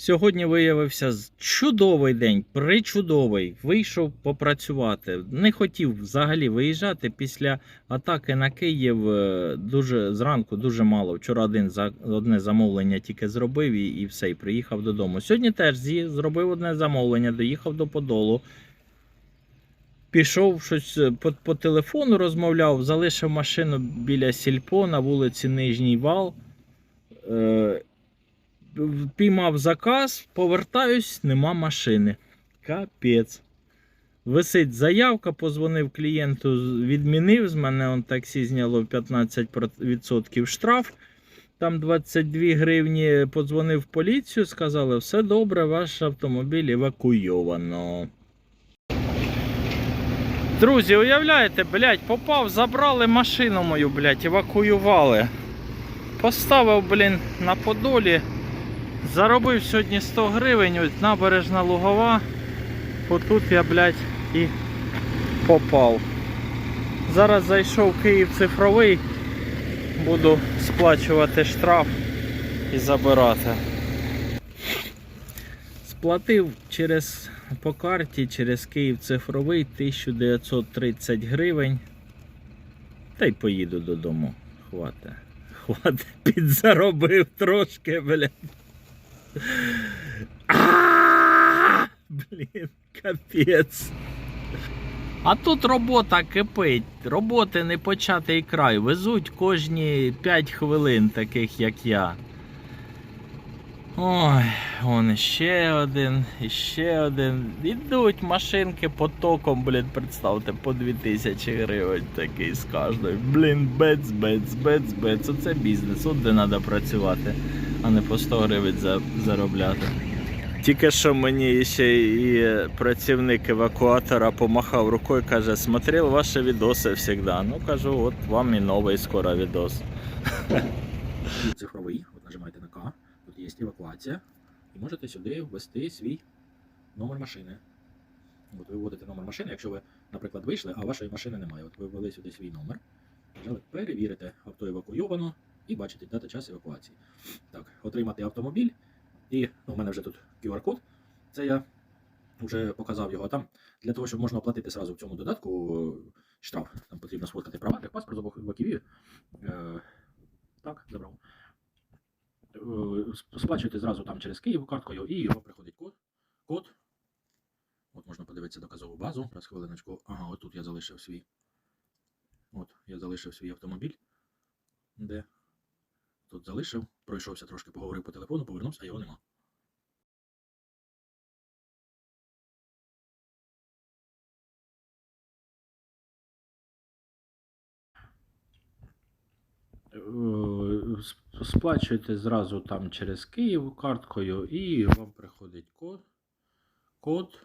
Сьогодні виявився чудовий день, причудовий. Вийшов попрацювати. Не хотів взагалі виїжджати після атаки на Київ. е, Дуже зранку, дуже мало. Вчора один одне замовлення тільки зробив і, і все, і приїхав додому. Сьогодні теж зробив одне замовлення, доїхав до Подолу. Пішов щось е, по, по телефону, розмовляв, залишив машину біля сільпо на вулиці Нижній Вал. Е, піймав заказ, повертаюсь, нема машини. Капець. Висить заявка, позвонив клієнту, відмінив з мене он таксі зняло 15% штраф. Там 22 гривні подзвонив в поліцію, сказали, все добре, ваш автомобіль евакуйовано. Друзі, уявляєте, блядь, попав, забрали машину мою, блядь, евакуювали. Поставив, блін, на подолі. Заробив сьогодні 100 гривень, ось набережна Лугова. Отут я, блядь, і попав. Зараз зайшов Київ цифровий. Буду сплачувати штраф і забирати. Сплатив через по карті через Київ цифровий 1930 гривень. Та й поїду додому. Хвате. Хвате, підзаробив трошки, блядь. Блін, капець. А тут робота кипить. Роботи не початий край. Везуть кожні 5 хвилин, таких як я. Ой, он ще один, і ще один. Ідуть машинки потоком, блін, представте, по 2000 гривень такий з кожної. Блін, бец, бец, бец, бец. Оце бізнес, от де треба працювати, а не по 100 гривень за, заробляти. Тільки що мені ще і працівник евакуатора помахав рукою, каже, смотрел ваші відоси завжди. Ну кажу, от вам і новий скоро відос. цифровий, от нажимаєте на К, тут є евакуація, і можете сюди ввести свій номер машини. От ви вводите номер машини, якщо ви, наприклад, вийшли, а вашої машини немає. От ви ввели сюди свій номер, перевірите, авто евакуйовано і бачите дата час евакуації. Так, отримати автомобіль. І ну, в мене вже тут QR-код. Це я вже показав його. Там для того, щоб можна оплатити сразу в цьому додатку штраф. Там потрібно сфоткати права, паспорт в Києві. Е, так, забрав. Е, Сплачуєте зразу там через Київ карткою, і його приходить код. Код. От можна подивитися доказову базу. Раз хвилиночку. Ага, от тут я залишив свій. От, я залишив свій автомобіль. Де? Тут залишив, пройшовся трошки, поговорив по телефону, повернувся, а його нема. Сп- Сплачуєте зразу там через Київ карткою і вам приходить код. Код.